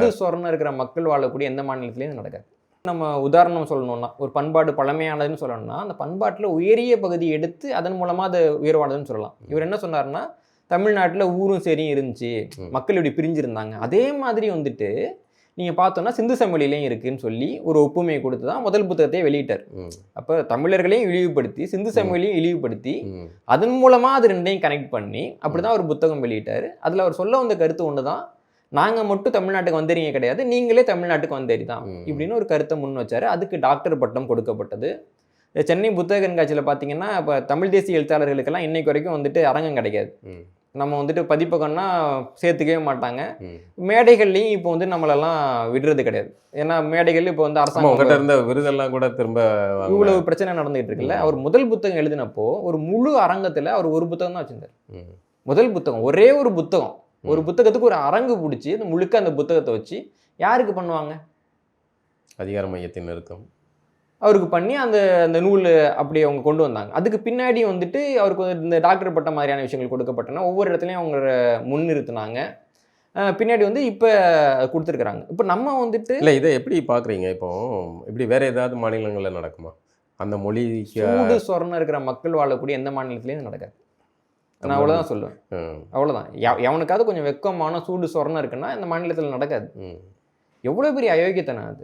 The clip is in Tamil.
சூடு சொரணம் இருக்கிற மக்கள் வாழக்கூடிய எந்த மாநிலத்திலையும் நடக்காது. நம்ம உதாரணம் சொல்லணும்னா ஒரு பண்பாடு பழமையானதுன்னு சொல்லணும்னா அந்த பண்பாட்டில் உயரிய பகுதியை எடுத்து அதன் மூலமாக அது உயர்வானதுன்னு சொல்லலாம். இவர் என்ன சொன்னார்னா தமிழ்நாட்டில் ஊரும் சரியும் இருந்துச்சு. மக்கள் இப்படி பிரிஞ்சிருந்தாங்க. அதே மாதிரி வந்துட்டு நீங்கள் பார்த்தோன்னா சிந்து சமவெளியிலையும் இருக்குன்னு சொல்லி ஒரு ஒப்புமையை கொடுத்து தான் முதல் புத்தகத்தை வெளியிட்டார். அப்போ தமிழர்களையும் இழிவுபடுத்தி சிந்து சமவெளியும் இழிவுபடுத்தி அதன் மூலமாக அது ரெண்டையும் கனெக்ட் பண்ணி அப்படி தான் ஒரு புத்தகம் வெளியிட்டார். அதில் அவர் சொல்ல வந்த கருத்து ஒன்று தான் நாங்கள் மட்டும் தமிழ்நாட்டுக்கு வந்தறீங்க கிடையாது. நீங்களே தமிழ்நாட்டுக்கு வந்தேறி தான். இப்படின்னு ஒரு கருத்தை முன் வச்சார். அதுக்கு டாக்டர் பட்டம் கொடுக்கப்பட்டது. சென்னை புத்தக கண்காட்சியில் பார்த்தீங்கன்னா இப்போ தமிழ் தேசிய எழுத்தாளர்களுக்கெல்லாம் இன்னைக்கு வரைக்கும் வந்துட்டு அரங்கம் கிடைக்காது. நம்ம வந்துட்டு பதிப்பகம்னா சேர்த்துக்கவே மாட்டாங்க. மேடைகள்லையும் இப்போ வந்து நம்மளெல்லாம் விடுறது கிடையாது. ஏன்னா மேடைகள் இப்போ வந்து அரசாங்கம் இருந்த விருதெல்லாம் கூட திரும்ப. இவ்வளவு பிரச்சனை நடந்துகிட்டு இருக்குல்ல. அவர் முதல் புத்தகம் எழுதினப்போ ஒரு முழு அரங்கத்தில் அவர் ஒரு புத்தகம் தான் வச்சிருந்தார். முதல் புத்தகம் ஒரே ஒரு புத்தகம். ஒரு. புத்தகத்துக்கு ஒரு அரங்கு பிடிச்சி அந்த முழுக்க அந்த புத்தகத்தை வச்சு யாருக்கு பண்ணுவாங்க? அதிகார மையத்தின் நெருக்கம் அவருக்கு பண்ணி அந்த அந்த நூல் அப்படி அவங்க கொண்டு வந்தாங்க. அதுக்கு பின்னாடி வந்துட்டு அவருக்கு வந்து இந்த டாக்டர் பட்டம் மாதிரியான விஷயங்கள் கொடுக்கப்பட்டன. ஒவ்வொரு இடத்துலையும் அவங்க முன்னிறுத்தினாங்க பின்னாடி வந்து இப்போ கொடுத்துருக்குறாங்க. இப்போ நம்ம வந்துட்டு இல்ல இதை எப்படி பாக்குறீங்க? இப்போ இப்படி வேற ஏதாவது மாநிலங்கள்ல நடக்குமா? அந்த மொழிக்கு சூடு சொரணம் இருக்கிற மக்கள் வாழக்கூடிய எந்த மாநிலத்திலையும் நடக்காது. நான் அவ்வளோதான் சொல்லுவேன். அவ்வளோதான் எவனுக்காவது கொஞ்சம் வெக்கமான சூடு சொரணம் இருக்குன்னா இந்த மாநிலத்தில் நடக்காது. ம். எவ்வளோ பெரிய அயோக்கியத்தனம் அது.